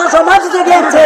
ছাত্র সমাজ জেগেছে।